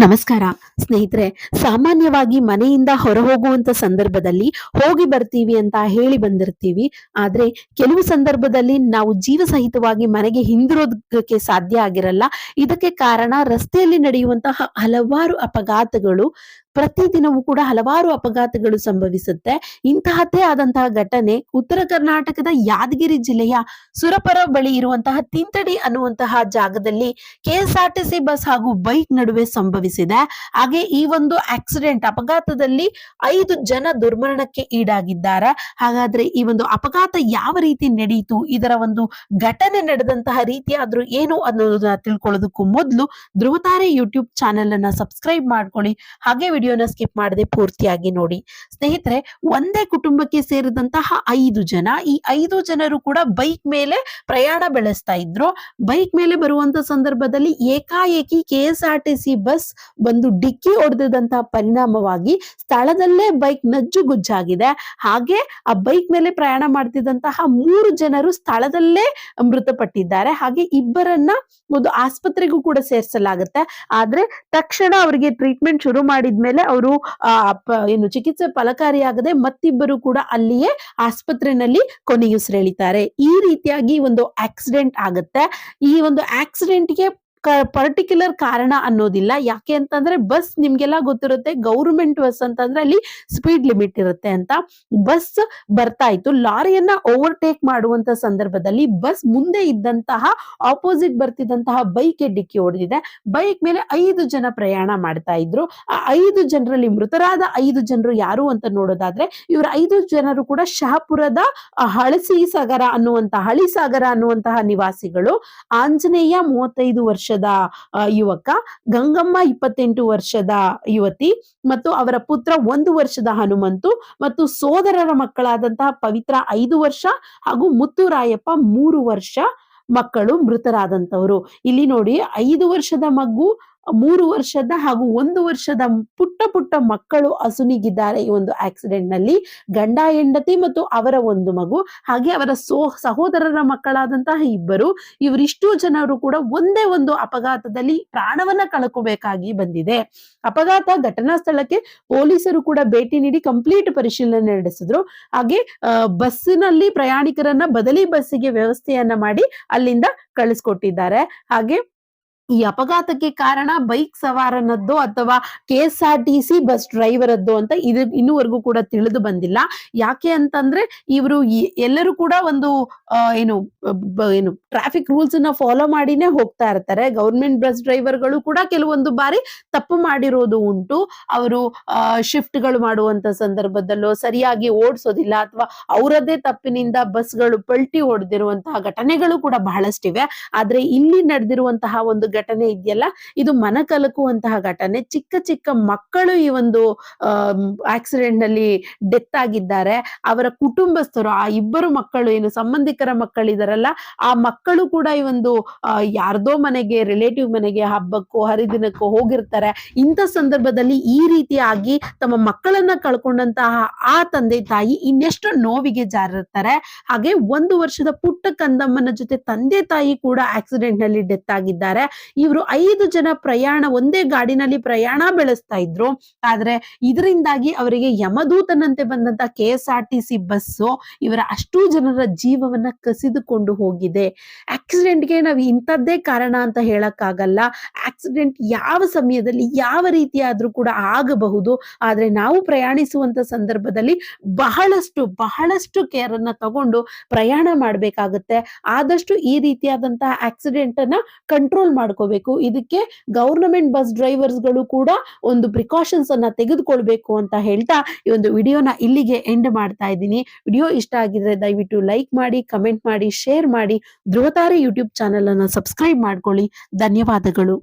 ನಮಸ್ಕಾರ. ಸ್ನೇಹಿತರೆ, ಸಾಮಾನ್ಯವಾಗಿ ಮನೆಯಿಂದ ಹೊರ ಹೋಗುವಂತ ಸಂದರ್ಭದಲ್ಲಿ ಹೋಗಿ ಬರ್ತೀವಿ ಅಂತ ಹೇಳಿ ಬಂದಿರ್ತೀವಿ. ಆದ್ರೆ ಕೆಲವು ಸಂದರ್ಭದಲ್ಲಿ ನಾವು ಜೀವ ಸಹಿತವಾಗಿ ಮನೆಗೆ ಹಿಂದಿರೋದಕ್ಕೆ ಸಾಧ್ಯ ಆಗಿರಲ್ಲ. ಇದಕ್ಕೆ ಕಾರಣ ರಸ್ತೆಯಲ್ಲಿ ನಡೆಯುವಂತಹ ಹಲವಾರು ಅಪಘಾತಗಳು ಪ್ರತಿದಿನವೂ ಕೂಡ ಹಲವಾರು ಅಪಘಾತಗಳು ಸಂಭವಿಸುತ್ತೆ. ಇಂತಹದ್ದೇ ಆದಂತಹ ಘಟನೆ ಉತ್ತರ ಕರ್ನಾಟಕದ ಯಾದಗಿರಿ ಜಿಲ್ಲೆಯ ಸುರಪರ ಬಳಿ ಇರುವಂತಹ ತಿಂತಡಿ ಅನ್ನುವಂತಹ ಜಾಗದಲ್ಲಿ ಕೆಎಸ್ಆರ್ಟಿಸಿ ಬಸ್ ಹಾಗೂ ಬೈಕ್ ನಡುವೆ ಸಂಭವಿಸಿದೆ. ಹಾಗೆ ಈ ಒಂದು ಆಕ್ಸಿಡೆಂಟ್ ಅಪಘಾತದಲ್ಲಿ ಐದು ಜನ ದುರ್ಮರಣಕ್ಕೆ ಈಡಾಗಿದ್ದಾರೆ. ಹಾಗಾದ್ರೆ ಈ ಒಂದು ಅಪಘಾತ ಯಾವ ರೀತಿ ನಡೆಯಿತು ಇದರ ಒಂದು ಘಟನೆ ನಡೆದಂತಹ ರೀತಿ ಆದ್ರೂ ಏನು ಅನ್ನೋದನ್ನ ತಿಳ್ಕೊಳ್ಳೋದಕ್ಕೂ ಮೊದಲು ಧ್ರುವತಾರೆ ಯೂಟ್ಯೂಬ್ ಚಾನೆಲ್ ಅನ್ನ ಸಬ್ಸ್ಕ್ರೈಬ್ ಮಾಡ್ಕೊಳ್ಳಿ. ಹಾಗೆ ವಿಡಿಯೋನ ಸ್ಕಿಪ್ ಮಾಡದೆ ಪೂರ್ತಿಯಾಗಿ ನೋಡಿ. ಸ್ನೇಹಿತರೆ, ಒಂದೇ ಕುಟುಂಬಕ್ಕೆ ಸೇರಿದಂತಹ ಐದು ಜನ, ಈ ಐದು ಜನರು ಕೂಡ ಬೈಕ್ ಮೇಲೆ ಪ್ರಯಾಣ ಬೆಳೆಸ್ತಾ ಇದ್ರು. ಬೈಕ್ ಮೇಲೆ ಬರುವಂತ ಸಂದರ್ಭದಲ್ಲಿ ಏಕಾಏಕಿ ಕೆ ಬಸ್ ಬಂದು ಡಿಕ್ಕಿ ಹೊಡೆದಂತಹ ಪರಿಣಾಮವಾಗಿ ಸ್ಥಳದಲ್ಲೇ ಬೈಕ್ ನಜ್ಜುಗುಜ್ಜಾಗಿದೆ ಹಾಗೆ ಆ ಬೈಕ್ ಮೇಲೆ ಪ್ರಯಾಣ ಮಾಡ್ತಿದ್ದಂತಹ ಮೂರು ಜನರು ಸ್ಥಳದಲ್ಲೇ ಮೃತಪಟ್ಟಿದ್ದಾರೆ. ಹಾಗೆ ಇಬ್ಬರನ್ನ ಒಂದು ಆಸ್ಪತ್ರೆಗೂ ಕೂಡ ಸೇರಿಸಲಾಗುತ್ತೆ. ಆದ್ರೆ ತಕ್ಷಣ ಅವರಿಗೆ ಟ್ರೀಟ್ಮೆಂಟ್ ಶುರು ಮಾಡಿದ್ಮೇಲೆ ಅವರು, ಆ, ಪ- ಏನು ಚಿಕಿತ್ಸೆ ಫಲಕಾರಿಯಾಗದೆ ಮತ್ತಿಬ್ಬರು ಕೂಡ ಅಲ್ಲಿಯೇ ಆಸ್ಪತ್ರೆನಲ್ಲಿ ಕೊನೆಯುಸಿರೆಳಿತಾರೆ. ಈ ರೀತಿಯಾಗಿ ಒಂದು ಆಕ್ಸಿಡೆಂಟ್ ಆಗುತ್ತೆ. ಈ ಒಂದು ಆಕ್ಸಿಡೆಂಟ್ಗೆ ಪರ್ಟಿಕ್ಯುಲರ್ ಕಾರಣ ಅನ್ನೋದಿಲ್ಲ. ಯಾಕೆ ಅಂತಂದ್ರೆ ಬಸ್ ನಿಮ್ಗೆಲ್ಲ ಗೊತ್ತಿರುತ್ತೆ ಗೌರ್ಮೆಂಟ್ ಬಸ್ ಅಂತಂದ್ರೆ ಅಲ್ಲಿ ಸ್ಪೀಡ್ ಲಿಮಿಟ್ ಇರುತ್ತೆ ಅಂತ. ಬಸ್ ಬರ್ತಾ ಇತ್ತು. ಲಾರಿಯನ್ನ ಓವರ್ಟೇಕ್ ಮಾಡುವಂತ ಸಂದರ್ಭದಲ್ಲಿ ಬಸ್ ಮುಂದೆ ಇದ್ದಂತಹ ಆಪೋಸಿಟ್ ಬರ್ತಿದ್ದಂತಹ ಬೈಕ್ ಡಿಕ್ಕಿ ಹೊಡೆದಿದೆ ಬೈಕ್ ಮೇಲೆ ಐದು ಜನ ಪ್ರಯಾಣ ಮಾಡ್ತಾ ಇದ್ರು. ಆ ಐದು ಜನರಲ್ಲಿ ಮೃತರಾದ ಐದು ಜನರು ಯಾರು ಅಂತ ನೋಡೋದಾದ್ರೆ, ಇವರ ಐದು ಜನರು ಕೂಡ ಶಹಾಪುರದ ಹಳಸಿ ಸಾಗರ ಅನ್ನುವಂತಹ ಹಳಿ ಸಾಗರ ಅನ್ನುವಂತಹ ನಿವಾಸಿಗಳು. ಆಂಜನೇಯ ಮೂವತ್ತೈದು ವರ್ಷದ ಯುವಕ, ಗಂಗಮ್ಮ ಇಪ್ಪತ್ತೆಂಟು ವರ್ಷದ ಯುವತಿ ಮತ್ತು ಅವರ ಪುತ್ರ ಒಂದು ವರ್ಷದ ಹನುಮಂತು ಮತ್ತು ಸೋದರರ ಮಕ್ಕಳಾದಂತಹ ಪವಿತ್ರ ಐದು ವರ್ಷ ಹಾಗೂ ಮುತ್ತುರಾಯಪ್ಪ ಮೂರು ವರ್ಷ ಮಕ್ಕಳು ಮೃತರಾದಂತವರು ಇಲ್ಲಿ ನೋಡಿ ಐದು ವರ್ಷದ ಮಗು ಮೂರು ವರ್ಷದ ಹಾಗೂ ಒಂದು ವರ್ಷದ ಪುಟ್ಟ ಪುಟ್ಟ ಮಕ್ಕಳು ಅಸುನಿಗಿದ್ದಾರೆ ಈ ಒಂದು ಆಕ್ಸಿಡೆಂಟ್ನಲ್ಲಿ ಗಂಡ, ಹೆಂಡತಿ ಮತ್ತು ಅವರ ಒಂದು ಮಗು, ಹಾಗೆ ಅವರ ಸೋ, ಸಹೋದರರ ಮಕ್ಕಳಾದಂತಹ ಇಬ್ಬರು. ಇವರಿಷ್ಟು ಜನರು ಕೂಡ ಒಂದೇ ಒಂದು ಅಪಘಾತದಲ್ಲಿ ಪ್ರಾಣವನ್ನ ಕಳಕೋಬೇಕಾಗಿ ಬಂದಿದೆ. ಅಪಘಾತ ಘಟನಾ ಸ್ಥಳಕ್ಕೆ ಪೊಲೀಸರು ಕೂಡ ಭೇಟಿ ನೀಡಿ ಕಂಪ್ಲೀಟ್ ಪರಿಶೀಲನೆ ನಡೆಸಿದ್ರು. ಹಾಗೆ ಬಸ್ಸಿನಲ್ಲಿ ಪ್ರಯಾಣಿಕರನ್ನ ಬದಲಿ ಬಸ್ಸಿಗೆ ವ್ಯವಸ್ಥೆಯನ್ನ ಮಾಡಿ ಅಲ್ಲಿಂದ ಕಳಿಸ್ಕೊಟ್ಟಿದ್ದಾರೆ. ಹಾಗೆ ಈ ಅಪಘಾತಕ್ಕೆ ಕಾರಣ ಬೈಕ್ ಸವಾರನದ್ದು ಅಥವಾ K S R T C bus ಡ್ರೈವರದ್ದು ಅಂತ ಇದು ಇನ್ನೂವರೆಗೂ ಕೂಡ ತಿಳಿದು ಬಂದಿಲ್ಲ. ಯಾಕೆ ಅಂತಂದ್ರೆ ಇವರು ಎಲ್ಲರೂ ಕೂಡ ಒಂದು ಏನು ಏನು, ಟ್ರಾಫಿಕ್ ರೂಲ್ಸ್ ಅನ್ನ ಫಾಲೋ ಮಾಡಿನೇ ಹೋಗ್ತಾ ಇರ್ತಾರೆ. ಗೌರ್ಮೆಂಟ್ ಬಸ್ ಡ್ರೈವರ್ಗಳು ಕೂಡ ಕೆಲವೊಂದು ಬಾರಿ ತಪ್ಪು ಮಾಡಿರೋದು ಉಂಟು. ಅವರು ಶಿಫ್ಟ್ಗಳು ಮಾಡುವಂತ ಸಂದರ್ಭದಲ್ಲೋ, ಸರಿಯಾಗಿ ಓಡಿಸೋದಿಲ್ಲ ಅಥವಾ ಅವರದೇ ತಪ್ಪಿನಿಂದ ಬಸ್ಗಳು ಪಲ್ಟಿ ಹೊಡೆದಿರುವಂತಹ ಘಟನೆಗಳು ಕೂಡ ಬಹಳಷ್ಟಿವೆ. ಆದ್ರೆ ಇಲ್ಲಿ ನಡೆದಿರುವಂತಹ ಒಂದು ಘಟನೆ ಇದೆಯಲ್ಲ, ಇದು ಮನ ಕಲಕುವಂತಹ ಘಟನೆ. ಚಿಕ್ಕ ಚಿಕ್ಕ ಮಕ್ಕಳು ಈ ಒಂದು ಆಕ್ಸಿಡೆಂಟ್ನಲ್ಲಿ ಡೆತ್ ಆಗಿದ್ದಾರೆ. ಅವರ ಕುಟುಂಬಸ್ಥರು, ಆ ಇಬ್ಬರು ಮಕ್ಕಳು ಏನು ಸಂಬಂಧಿಕರ ಮಕ್ಕಳಿದಾರಲ್ಲ, ಆ ಮಕ್ಕಳು ಕೂಡ ಈ ಒಂದು ಯಾರ್ದೋ ಮನೆಗೆ, ರಿಲೇಟಿವ್ ಮನೆಗೆ ಹಬ್ಬಕ್ಕೋ, ಹರಿದಿನಕ್ಕೋ ಹೋಗಿರ್ತಾರೆ. ಇಂಥ ಸಂದರ್ಭದಲ್ಲಿ ಈ ರೀತಿಯಾಗಿ ತಮ್ಮ ಮಕ್ಕಳನ್ನ ಕಳ್ಕೊಂಡಂತಹ ಆ ತಂದೆ ತಾಯಿ ಇನ್ನೆಷ್ಟು ನೋವಿಗೆ ಜಾರಿರ್ತಾರೆ. ಹಾಗೆ ಒಂದು ವರ್ಷದ ಪುಟ್ಟ ಕಂದಮ್ಮನ ಜೊತೆ ತಂದೆ ತಾಯಿ ಕೂಡ ಆಕ್ಸಿಡೆಂಟ್ನಲ್ಲಿ ಡೆತ್ ಆಗಿದ್ದಾರೆ. ಇವರು ಐದು ಜನ ಪ್ರಯಾಣ ಒಂದೇ ಗಾಡಿನಲ್ಲಿ ಪ್ರಯಾಣ ಬೆಳೆಸ್ತಾ ಇದ್ರು. ಆದ್ರೆ ಇದರಿಂದಾಗಿ ಅವರಿಗೆ ಯಮದೂತನಂತೆ ಬಂದಂತ K S R T C bus ಇವರ ಅಷ್ಟೂ ಜನರ ಜೀವವನ್ನ ಕಸಿದುಕೊಂಡು ಹೋಗಿದೆ. ಆಕ್ಸಿಡೆಂಟ್ಗೆ ನಾವು ಇಂಥದ್ದೇ ಕಾರಣ ಅಂತ ಹೇಳಕ್ಕಾಗಲ್ಲ. ಆಕ್ಸಿಡೆಂಟ್ ಯಾವ ಸಮಯದಲ್ಲಿ ಯಾವ ರೀತಿಯಾದ್ರೂ ಕೂಡ ಆಗಬಹುದು. ಆದ್ರೆ ನಾವು ಪ್ರಯಾಣಿಸುವಂತ ಸಂದರ್ಭದಲ್ಲಿ ಬಹಳಷ್ಟು ಬಹಳಷ್ಟು ಕೇರ್ ಅನ್ನ ತಗೊಂಡು ಪ್ರಯಾಣ ಮಾಡಬೇಕಾಗುತ್ತೆ. ಆದಷ್ಟು ಈ ರೀತಿಯಾದಂತಹ ಆಕ್ಸಿಡೆಂಟ್ ಅನ್ನ ಕಂಟ್ರೋಲ್ ಮಾಡ್ಕೋಬೇಕು. ಇದಕ್ಕೆ ಗವರ್ನಮೆಂಟ್ ಬಸ್ ಡ್ರೈವರ್ಸ್ಗಳು ಕೂಡ ಒಂದು ಪ್ರಿಕಾಷನ್ಸ್ ಅನ್ನ ತೆಗೆದುಕೊಳ್ಬೇಕು ಅಂತ ಹೇಳ್ತಾ ಈ ಒಂದು ವಿಡಿಯೋನ ಇಲ್ಲಿಗೆ ಎಂಡ್ ಮಾಡ್ತಾ ಇದ್ದೀನಿ. ವಿಡಿಯೋ ಇಷ್ಟ ಆಗಿದ್ರೆ ದಯವಿಟ್ಟು ಲೈಕ್ ಮಾಡಿ ಕಮೆಂಟ್ ಮಾಡಿ ಶೇರ್ ಮಾಡಿ. ಧ್ರುವತಾರೆ ಯೂಟ್ಯೂಬ್ ಚಾನೆಲ್ ಅನ್ನ ಸಬ್ಸ್ಕ್ರೈಬ್ ಮಾಡ್ಕೊಳ್ಳಿ. ಧನ್ಯವಾದಗಳು.